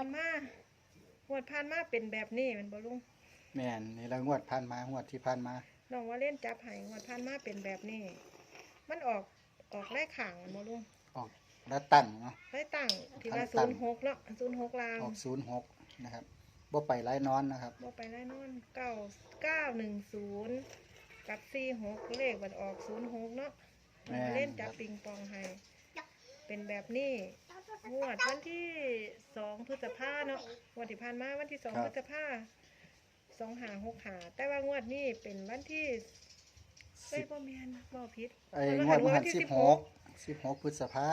ผ่านมางวดผ่านมาเป็นแบบนี้แมันบ่ลุงแม่นนี่ละงวดผ่านมางวดที่ผ่านมา น้องว่าเล่นจับไห้งวดผ่านมาเป็นแบบนี้ มันออกออกไล่ข่างแม่นบ่ลุงออกแล้วตั้งเนาะ ไล่ตั้งที่ว่าไล่ตั้ง06เนาะ06ลางออกศูนย์หกนะครับบ่ไปไล่นอนนะครับ บ่ไปไล่นอน9 910กับ46เลขมันออก06เนาะแม่น เล่นจับปิงปองให้เป็นแบบนี้ งวดวันที่สองพฤษภาเนาะงวดที่ผ่านมาวันที่สองครับ พฤษภาสองหาหกหาแต่ว่างวดนี้เป็นวันที่เอ้ยบ่แม่นบ่ผิดไอ้งวดมหันสิบหกสิบหกพฤษภา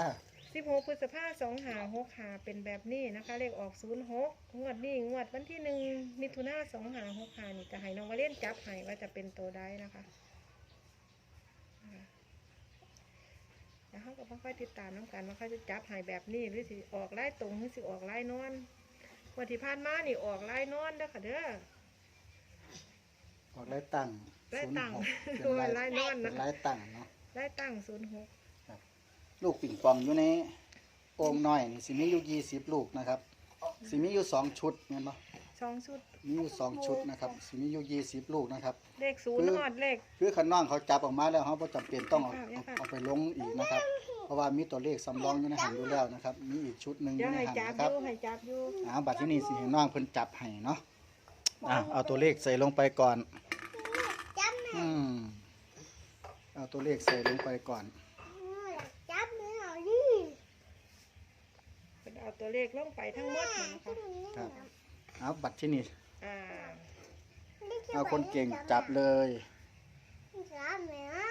สิบหกพฤษภาสองหาหกหาเป็นแบบนี้นะคะ เลขออกศูนย์หกงวดนี้งวดวันที่หนึ่งมิถุนาสองหาหกหานี่จะให้น้องว่าเล่นจับให้ว่าจะเป็นตัวใดนะคะ แล้วเขาก็ต้องค่อยติดตามน้ำกันว่าเขาจะจับให้แบบนี้หรือสิออกไล่ตรงหรือสิออกไล่นอนงวันที่ผ่านมานี่ออกไล่นอนเด้อค่ะเด้อออกไล่ตั้งไล่ตั้ง06ตัวไล่นอนนะเป็นไล่ตั้งเนาะไล่ตั้งศูนย์หกลูกปิ่งปองอยู่ในโอ่งน้อยนี่สิมีอยู่ยี่สิบลูกนะครับสิมีอยู่สองชุดเห็นปะ สองชุด มีอยู่สองชุดนะครับสิมีอยู่ยี่สิบลูกนะครับ เลขศูนย์หอดเลข คือขันน้องเขาจับออกมาแล้วเขาบ่จำเป็นต้องเอาอย่าค่ะ เอาไปลงอีกนะครับ เพราะว่ามีตัวเลขสำรองอยู่ในหันอยู่แล้วนะครับ มีอีกชุดหนึ่งอเดี๋ยวยู่ในให้หันจับนะอครับยู่ให้จับอยู่อ่าบัตรที่นี่สิให้น้องเพิ่นจับให้เนาะอะเอาตัวเลขใส่ลงไปก่อนอืมเอาตัวเลขใส่ลงไปก่อน จับมือหน่อยดิเป็นเอาตัวเลขลงไปทั้งหมดนะคะ ครับ เอาบัตรที่นี่อ่าเอาคนเก่งจับเลยจับไหมฮะ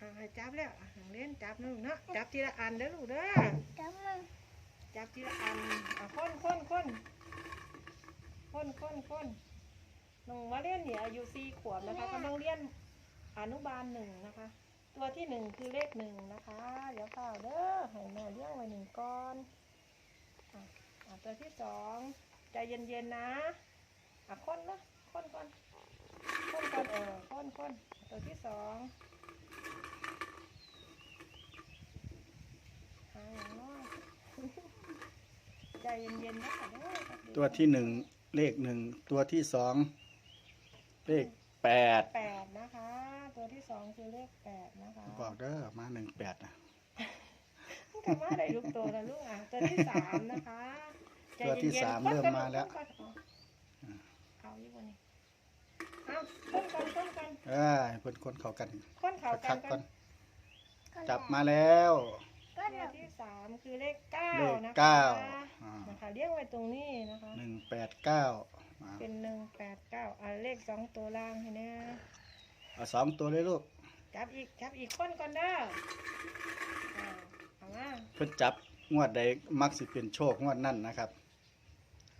อ่าให้จับแล้วอะน้องเล่นจับนะลูกเนาะจับทีละอันเด้อลูกเด้อจับมันจับทีละอันอะคนคนคนคนคนคนน้องมาเรียนเนี่ยอายุสี่ขวบนะคะกำลังเรียนอนุบาลหนึ่งนะคะ ตัวที่หนึ่งคือเลขหนึ่งนะคะ เดี๋ยวเปล่าเด้อให้แม่เลี้ยงไว้หนึ่งก้อนอะอะตัวที่สอง ใจเย็นๆนะอะคนนะคนก่อนคนก่อนเออคนคนตัวที่สองหางอย่างน้อยใจเย็นๆนะคะเด้อครับตัวที่หนึ่งเลขหนึ่งตัวที่สองเลขแปดแปดนะคะ ตัวที่สองคือเลขแปดนะคะบอกเด้อมาหนึ่งแปดนะกลับมาได้ลูกตัวแล้วลูกอะ ตัวที่สามนะคะใจ ตัวที่เย็นๆสามคนเริ่มก่อนมาแล้วคนก่อนเอาอยู่บนนี้เอาคนก่อนคนก่อนเอ้ยเพิ่นคนเขากันคนเข่ากัคันกๆกัก่อนนจับมาแล้ว ก็ตัวเดี๋ยวที่สามคือเลขเก้าเลขนะคะเก้าอ่านะคะเรียกไว้ตรงนี้นะคะ หนึ่งแปดเก้ามาเป็นหนึ่งแปดเก้าอะเลขสองตัวล่างให้แนะเอาสองตัวเลยลูกจับอีกจับอีกคนก่อนเด้ออ่าเอามาเพิ่นจับงวดใดมักสิเป็นโชคงวดนั่นนะครับ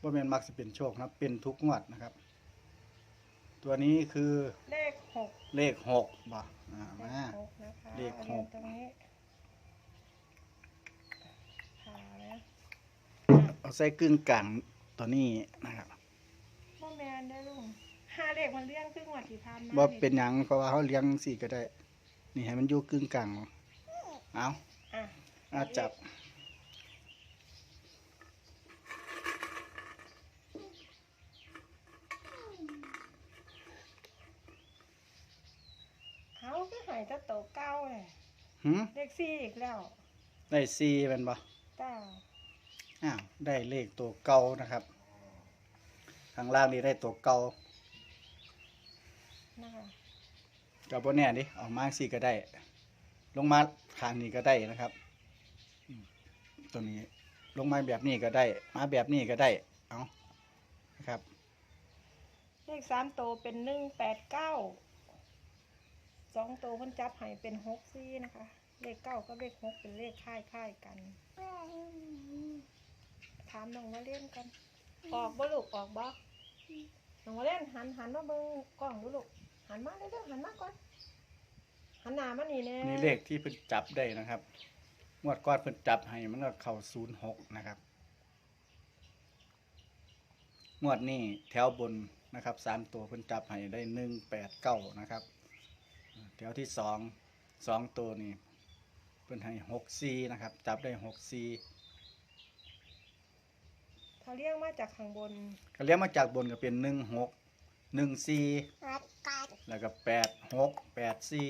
ว่าเป็นมักสิเป็นโชคนะเป็นทุกงวดนะครับ ตัวนี้คือเลขหกเลขหกบ่อ่าเลมาขหกนะคะเลขหกอาตรงนี้ผ่าแล้วเอาใส่กึ่งกลางตัวนี้นะครับพ่อแมนได้อลุงห้าเลขมันเลี้ยงครึ่งวัที่ผ่านมาบ่เป็นหยังเพราะว่าเขาเลี้ยงสี่ก็ได้ นี่ให้มันอยู่กึ่งกลางเอาอะอาจับ เขาก็หายจะโตเก้าเลยหืมเลขสี่อีกแล้วได้สี่เป็นบ่จ้าอ้าวได้เลขตัวเก่านะครับข้างล่างนี่ได้ตัวเก่านะคะกับบ่แน่ดิเออกมาสี่ก็ได้ ลงมาทางนี้ก็ได้นะครับอืมตัวนี้ลงมาแบบนี้ก็ได้ มาแบบนี้ก็ได้เอานะครับ เลขสามโตวเป็นหนึ่งแปดเก้า สองโตวเพิ่นจับให้เป็นหกสี่นะคะ เลขเก้ากับเลขหกเป็นเลขค่ายค่ายกัน ถามน้องมาเล่นกัน ออกบ่ลูกออกบ่น้องมาเล่นหันหันมาเบิ่งกล้องดูลูกหันมาเร็วๆหันมาก่อนหันหน้ามานี่แน่นี่เลขที่เพิ่นจับได้นะครับงวดก้อนเพิ่นจับให้มันก็เข้าศูนย์หกนะครับงวดนี้แถวบนนะครับสามตัวเพิ่นจับให้ได้หนึ่งแปดเก้านะครับ แถวที่สองสองตัวนี่เพิ่นให้หกซีนะครับ จับได้หกซีถ้าเรียกมาจากข้างบนก็เลี้ยงมาจากบนก็เป็นหนึ่งหกหนึ่งสี่กัดกัดแล้วก็แปดหกแปดสี่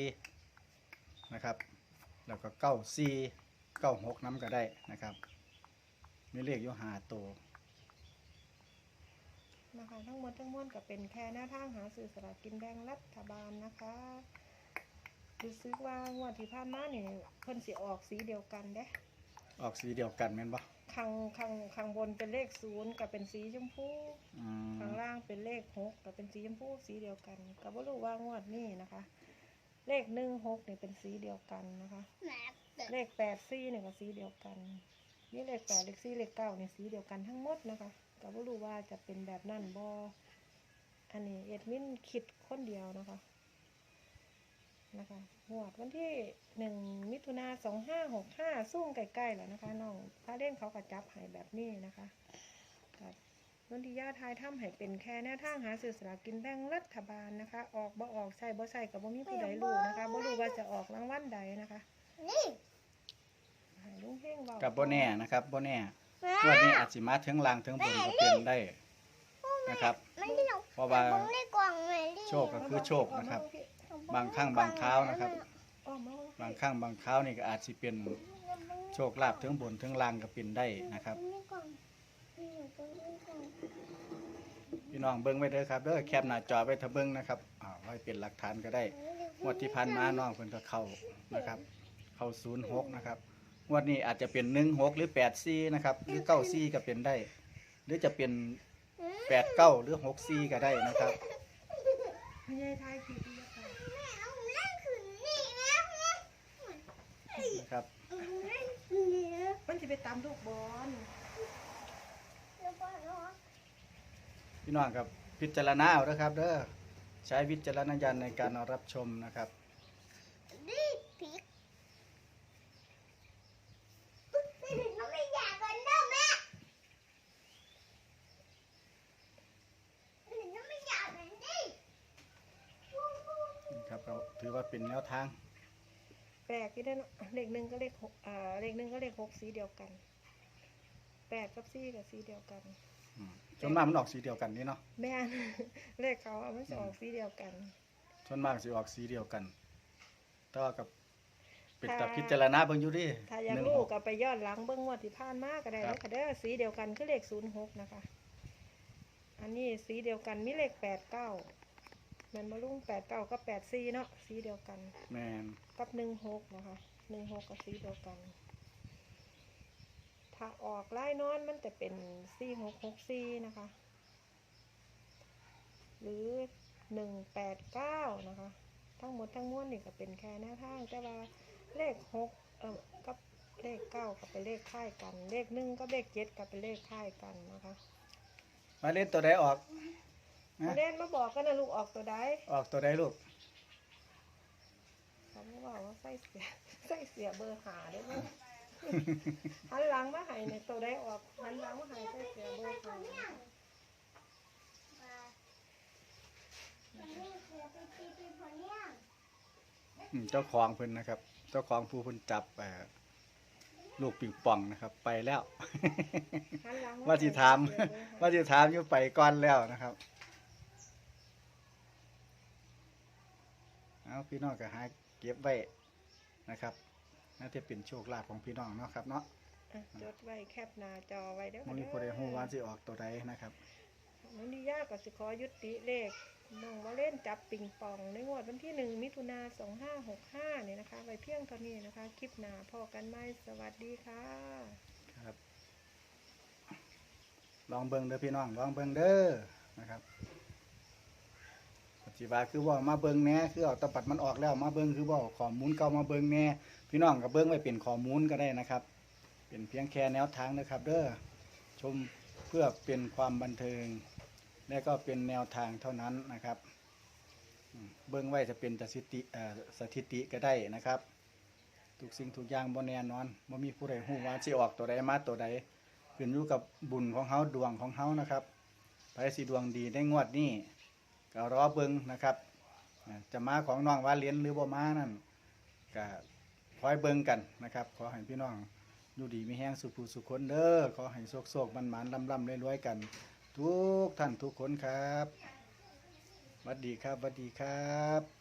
นะครับ แล้วก็เก้าสี่เก้าหกน้ำก็ได้นะครับมีเลขอยู่หาตัว นะคะทั้งหมดทั้งมวลก็เป็นแค่หน้าทางหาสื่อสลากกินแบ่งรัฐบาลนะคะ รู้สึกว่างวดที่ผ่านมาเนี่ยเพิ่นสิออกสีเดียวกันเด้ออกสีเดียวกันแม่นปะข้างข้างข้างบนเป็นเลขศูนย์กับเป็นสีชมพูอืมข้างล่างเป็นเลขหกกับเป็นสีชมพูสีเดียวกันก็บ่รู้ว่างวดนี้นะคะ เลขหนึ่งหกเนี่ยเป็นสีเดียวกันนะคะแม่เด็กเลขแปดสี่เนี่ยก็สีเดียวกัน นี่เลขแปดเลขสี่เลขเก้าเนี่ยสีเดียวกันทั้งหมดนะคะก็บ่รู้ว่าจะเป็นแบบนั้นบออันนี้เอ็ดมินคิดคนเดียวนะคะ นะคะหวดวันที่หนึ่งมิถุนาสองห้าหกห้าซุ่มใกล้ๆแล้วนะคะน้องพาเล่นเขาก็จับให้แบบนี้นะคะกับนนทิยาทายถ้ำให้เป็นแค่แนวทางหาสื่อสลากกินแบ่งรัฐบาลนะคะ ออกบ่ออกใส่บ่ใส่กับบ่มีผู้ใดรู้นะคะบ่รู้ว่าจะออกรางวัลใดนะคะนี่ให้ลุงเฮงเว้ากับโบแน่นะครับโบแน่แม่งวดนี้อาจสิมาถึงล่างถึงบนก็เป็นได้นะครับไม่ได้หรอกเพราะว่าผมได้กล่องเลยดิโชคก็คือโชคนะครับ บางครั้งบางคราวนะครับอ้อมมาบางครั้งบางคราวนี่ก็อาจสิเป็นโชคลาภถึงบนถึงล่างก็เป็นได้นะครับผมได้กล่องนี่ผมได้กล่องพี่น้องเบิ้งไว้เด้อครับเด้อแคปหน้าจอไว้ถ้าเบิ้งนะครับอ่าไว้เป็นหลักฐานก็ได้งวดที่ผ่านมาน้องเพิ่นก็เข้านะครับ เข้า06นะครับงวดนี้อาจจะเป็น16หรือ84นะครับหรือ94ก็เป็นได้ หรือจะเป็น89หรือ64ก็ได้นะครับพญายทายผิดอีกแล้วค่ะ แม่เอาแม่ขึ้นนี่แล้วนะ นะครับ เอาแม่ขึ้นนี่แล้ว มันจะไปตามลูกบอลแล้วก็เนาะพี่น้องครับพิจารณาเอาเด้อครับ เด้อใช้วิจารณญาณในการรับชมนะครับนี่พริกเอาไม่อยากกันเด้อแม่เอาไม่อยากกันดิครับเราถือว่าเป็นแนวทาง แปลกที่ได้เนาะเลขหนึ่งก็เลขหกอ่าเลขหนึ่งก็เลขหกสีเดียวกันแปดกับสี่กับสีเดียวกัน อืมส่วนมากมันออกสีเดียวกันนี่เนาะแม่น เลขเขาอะมันจะออกสีเดียวกันส่วนมากสิออกสีเดียวกันแต่ว่ากับเป็นค่ะแต่พิจารณาเบิ่งอยู่ดิถ้าอยากหนึ่งรู้หกก็ไปย้อนหลังเบื้องงวดที่ผ่านมาก็ได้ครัแล้บวค่ะเด้อสีเดียวกันคือเลขศูนย์หกนะคะ อันนี้สีเดียวกันมีเลขแปดเก้าแมันมาลุ่งแปดเก้าก็แปดสี่เนาะสีเดียวกัน แมนกับหนึ่งหกนะคะหนึ่งหกกับสีเดียวกัน ถ้าออกไล่นอนมันจะเป็นสี่หกหกสี่นะคะ หรือหนึ่งแปดเก้านะคะ ทั้งหมดทั้งมวลนี่ก็เป็นแค่แนวทางแต่ว่าเลขหกเออกับเลขเก้าก็เป็นเลขค่ายกัน เลขหนึ่งกับเลขเจ็ดก็เป็นเลขค่ายกันนะคะ มาเล่นตัวใดออก นะเล่นมาบอกกันนะลูกออกตัวใดออกตัวใดลูกเขาไม่บอกว่าใส่เสียใส่เสียเบอร์หาได้ไหมหันหลังมาให้ในตัวได้ออกหันหลังมาให้ใส่เสียเบอร์หานี่คือไปตีเป็นคนเลี้ยงอืมเจ้าของเพิ่นนะครับ เจ้าของผู้เพิ่นจับเอ่อลูกปิงปองนะครับ ไปแล้วหันหลังว่าสิถามว่าสิถามอยู่ไปก่อนแล้วนะครับ เอาพี่น้องก็หาเก็บไว้นะครับน่าจะเป็นโชคลาภของพี่น้องเนาะครับเนาะอะจดไว้แคปหน้าจอไว้เด้อมันมีผู้ใดฮู้ว่าสิออกตัวใดนะครับน้องนิยาก็สิขอยุติเลขน้องมาเล่นจับปิงปองในงวดวันที่หนึ่งมิถุนาสองห้าหกห้าเนี่ยนะคะ ไว้เพียงเท่านี้นะคะ คลิปหน้าพอกันไหมสวัสดีค่ะ ครับ ลองเบิ่งเด้อพี่น้อง ลองเบิ่งเด้อนะครับ ปัจจุบันคือว่ามาเบิ่งแหน่คือเอาตะปัดมันออกแล้วมาเบิ่งคือว่าข้อมูลเก่ามาเบิ่งแหน่พี่น้องก็เบิ่งไว้เป็นข้อมูลก็ได้นะครับ เป็นเพียงแค่แนวทางนะครับ เด้อชมเพื่อเป็นความบันเทิง และก็เป็นแนวทางเท่านั้นนะครับเบิ่งไว้จะเป็นสถิติสถิติก็ได้นะครับทุกสิ่งทุกอย่างบ่แน่นอนบ่มีผู้ใดฮู้ว่าสิออกตัวใดมาตัวใดขึ้นอยู่กับบุญของเฮาดวงของเฮานะครับไผสิดวงดีในงวดนี้ ก็รอเบิงนะครับจะมาของน้องว่าเลียนหรือบ่มานั่นก็คอยเบิงกันนะครับ ขอให้พี่น้องอยู่ดีมีแห้งสุขผู้สุขคนเด้อขอให้โศกๆมันหมันๆลำลำๆรวยๆกัน ทุกท่านทุกคนครับสวัสดีครับสวัสดีครับ